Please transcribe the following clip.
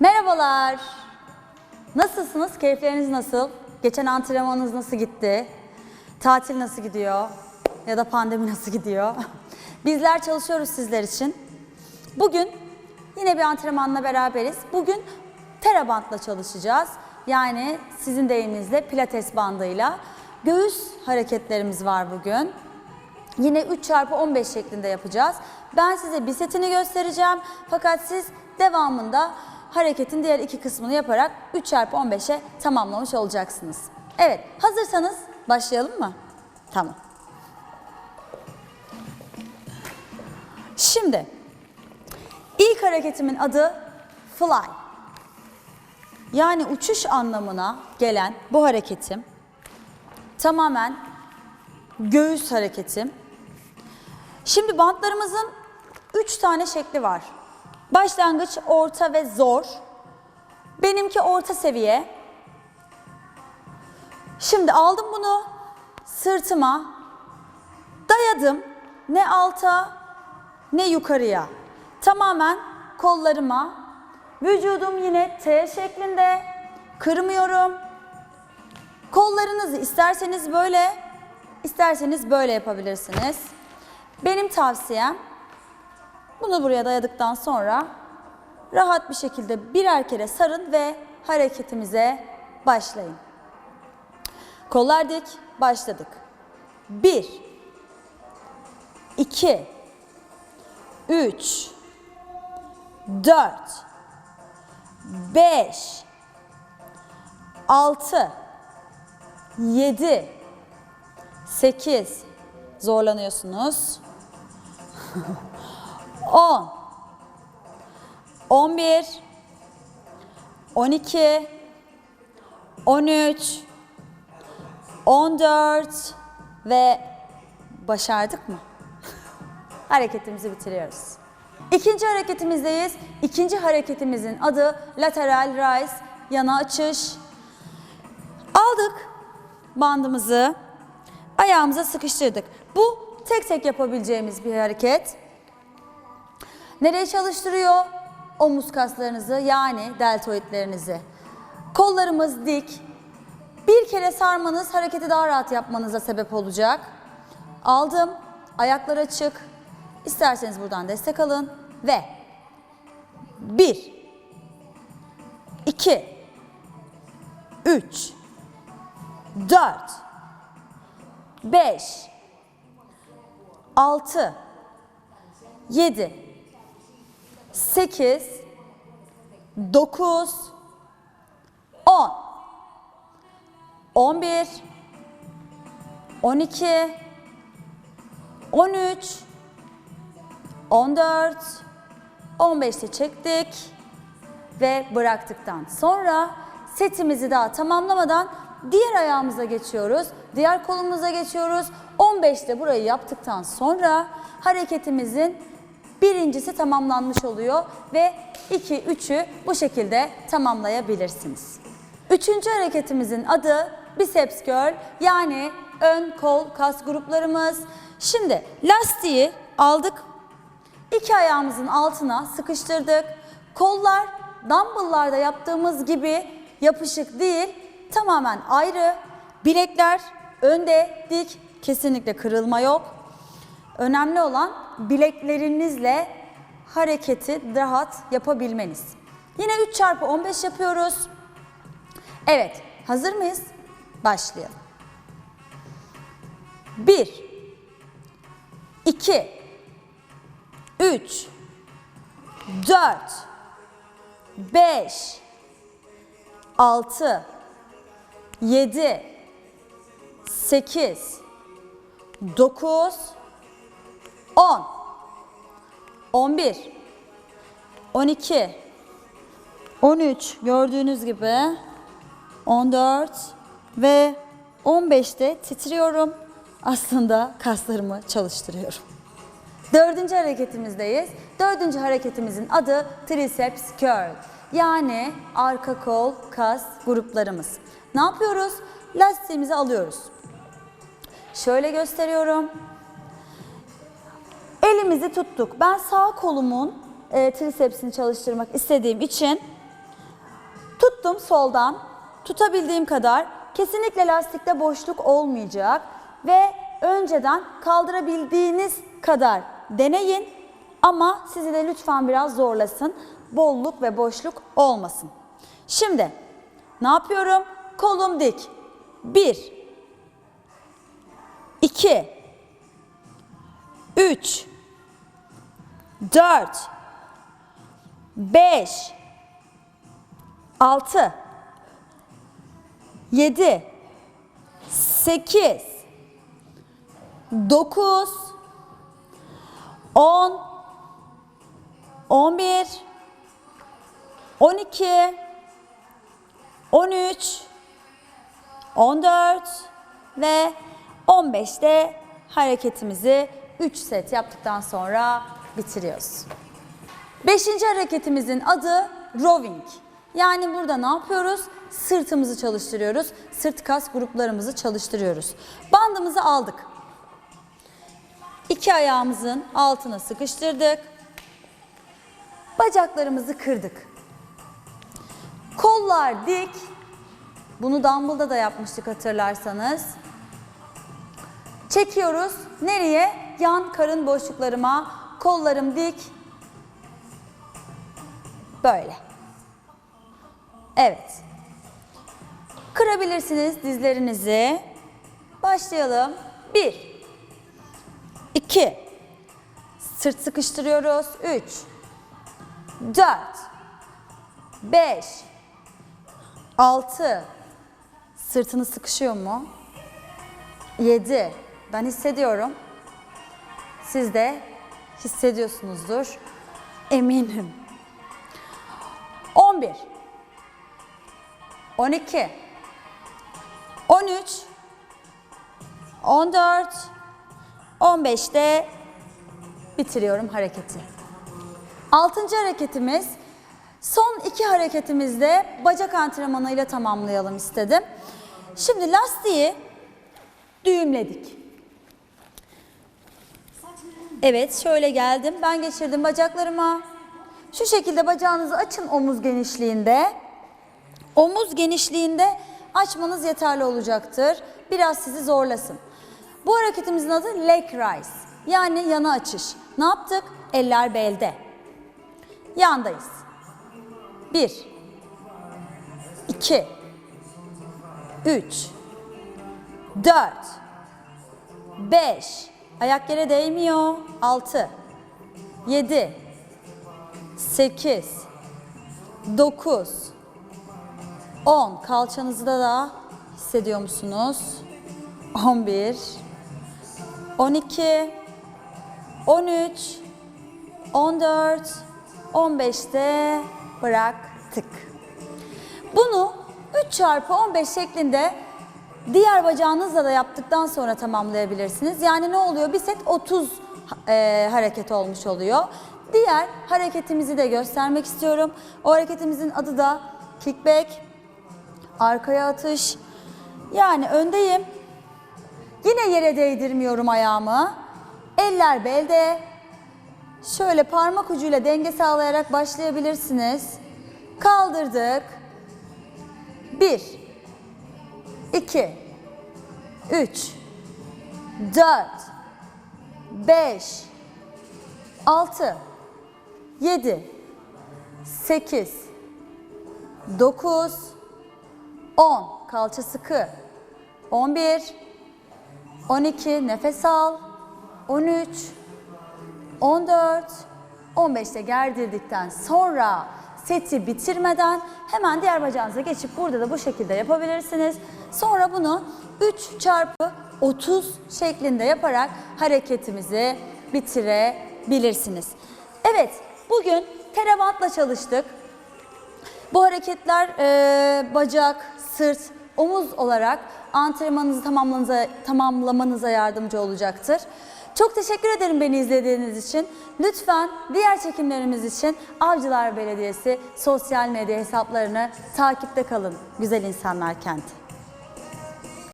Merhabalar. Nasılsınız? Keyifleriniz nasıl? Geçen antrenmanınız nasıl gitti? Tatil nasıl gidiyor? Ya da pandemi nasıl gidiyor? Bizler çalışıyoruz sizler için. Bugün yine bir antrenmanla beraberiz. Bugün terabandla çalışacağız. Yani sizin deyiminizle pilates bandıyla. Göğüs hareketlerimiz var bugün. Yine 3 çarpı 15 şeklinde yapacağız. Ben size bir setini göstereceğim. Fakat siz devamında hareketin diğer iki kısmını yaparak 3 çarpı 15'e tamamlamış olacaksınız. Evet, hazırsanız başlayalım mı? Tamam. Şimdi ilk hareketimin adı fly. Yani uçuş anlamına gelen bu hareketim tamamen göğüs hareketim. Şimdi bantlarımızın 3 tane şekli var. Başlangıç, orta ve zor. Benimki orta seviye. Şimdi aldım bunu sırtıma dayadım. Ne alta ne yukarıya. Tamamen kollarıma. Vücudum yine T şeklinde. Kırmıyorum. Kollarınızı isterseniz böyle, isterseniz böyle yapabilirsiniz. Benim tavsiyem bunu buraya dayadıktan sonra rahat bir şekilde birer kere sarın ve hareketimize başlayın. Kollar dik, başladık. 1 2 3 4 5 6 7 8 zorlanıyorsunuz. 10 11 12 13 14 ve başardık mı? Hareketimizi bitiriyoruz. İkinci hareketimizdeyiz. İkinci hareketimizin adı lateral rise, yana açış. Aldık bandımızı, ayağımıza sıkıştırdık. Bu tek tek yapabileceğimiz bir hareket. Nereye çalıştırıyor? Omuz kaslarınızı yani deltoidlerinizi. Kollarımız dik. Bir kere sarmanız hareketi daha rahat yapmanıza sebep olacak. Aldım. Ayaklar açık. İsterseniz buradan destek alın ve 1 2 3 4 5 6 7 8 9 10 11 12 13 14 15'te çektik ve bıraktıktan sonra setimizi daha tamamlamadan diğer ayağımıza geçiyoruz. Diğer kolumuza geçiyoruz. 15'te burayı yaptıktan sonra hareketimizin birincisi tamamlanmış oluyor ve 2 3'ü bu şekilde tamamlayabilirsiniz. Üçüncü hareketimizin adı biceps curl yani ön kol kas gruplarımız. Şimdi lastiği aldık İki ayağımızın altına sıkıştırdık. Kollar dumbbelllarda yaptığımız gibi yapışık değil, tamamen ayrı. Bilekler önde dik, kesinlikle kırılma yok. Önemli olan bileklerinizle hareketi rahat yapabilmeniz. Yine 3 çarpı 15 yapıyoruz. Evet, hazır mıyız? Başlayalım. 1 2 3 4 5 6 7 8 9 10 11 12 13 gördüğünüz gibi 14 ve 15'te titriyorum. Aslında kaslarımı çalıştırıyorum. Dördüncü hareketimizdeyiz. Dördüncü hareketimizin adı triceps curl. Yani arka kol kas gruplarımız. Ne yapıyoruz? Lastiğimizi alıyoruz. Şöyle gösteriyorum. Elimizi tuttuk. Ben sağ kolumun e, tricepsini çalıştırmak istediğim için Tuttum soldan. Tutabildiğim kadar. Kesinlikle lastikte boşluk olmayacak. Ve önceden kaldırabildiğiniz kadar deneyin. Ama sizi de lütfen biraz zorlasın. Bolluk ve boşluk olmasın. Şimdi ne yapıyorum? Kolum dik. Bir, iki, üç, dört, beş, altı, yedi, sekiz, dokuz, on, on bir, on iki, on üç, 14 ve 15'te hareketimizi 3 set yaptıktan sonra bitiriyoruz. Beşinci hareketimizin adı rowing. Yani burada ne yapıyoruz? Sırtımızı çalıştırıyoruz. Sırt kas gruplarımızı çalıştırıyoruz. Bandımızı aldık. İki ayağımızın altına sıkıştırdık. Bacaklarımızı kırdık. Kollar dik, bunu dumbbell'da da yapmıştık hatırlarsanız. Çekiyoruz. Nereye? Yan karın boşluklarıma. Kollarım dik. Böyle. Evet. Kırabilirsiniz dizlerinizi. Başlayalım. Bir. iki, Sırt sıkıştırıyoruz. Üç. Dört. Beş. Altı. Sırtını sıkışıyor mu? 7. Ben hissediyorum. Siz de hissediyorsunuzdur. Eminim. 11. 12. 13. 14. 15'te bitiriyorum hareketi. Altıncı hareketimiz son iki hareketimizde bacak antrenmanıyla tamamlayalım istedim. Şimdi lastiği düğümledik. Evet şöyle geldim. Ben geçirdim bacaklarıma. Şu şekilde bacağınızı açın omuz genişliğinde. Omuz genişliğinde açmanız yeterli olacaktır. Biraz sizi zorlasın. Bu hareketimizin adı leg rise. Yani yana açış. Ne yaptık? Eller belde. Yandayız. Bir. iki, Üç. 4 5 ayak yere değmiyor. 6 7 8 9 10 kalçanızda da hissediyor musunuz? 11 12 13 14 15'te bıraktık. Bunu 3 çarpı 15 şeklinde diğer bacağınızla da yaptıktan sonra tamamlayabilirsiniz. Yani ne oluyor? Bir set 30 e, hareket olmuş oluyor. Diğer hareketimizi de göstermek istiyorum. O hareketimizin adı da kickback, arkaya atış. Yani öndeyim. Yine yere değdirmiyorum ayağımı. Eller belde. Şöyle parmak ucuyla denge sağlayarak başlayabilirsiniz. Kaldırdık. Bir, iki, üç, dört, beş, altı, yedi, sekiz, dokuz, on. Kalça sıkı. On bir, on iki, nefes al. On üç, 14, 15'te gerdirdikten sonra seti bitirmeden hemen diğer bacağınıza geçip burada da bu şekilde yapabilirsiniz. Sonra bunu 3 çarpı 30 şeklinde yaparak hareketimizi bitirebilirsiniz. Evet, bugün teravantla çalıştık. Bu hareketler e, bacak, sırt, omuz olarak antrenmanınızı tamamlamanıza, tamamlamanıza yardımcı olacaktır. Çok teşekkür ederim beni izlediğiniz için. Lütfen diğer çekimlerimiz için Avcılar Belediyesi sosyal medya hesaplarını takipte kalın. Güzel İnsanlar Kenti.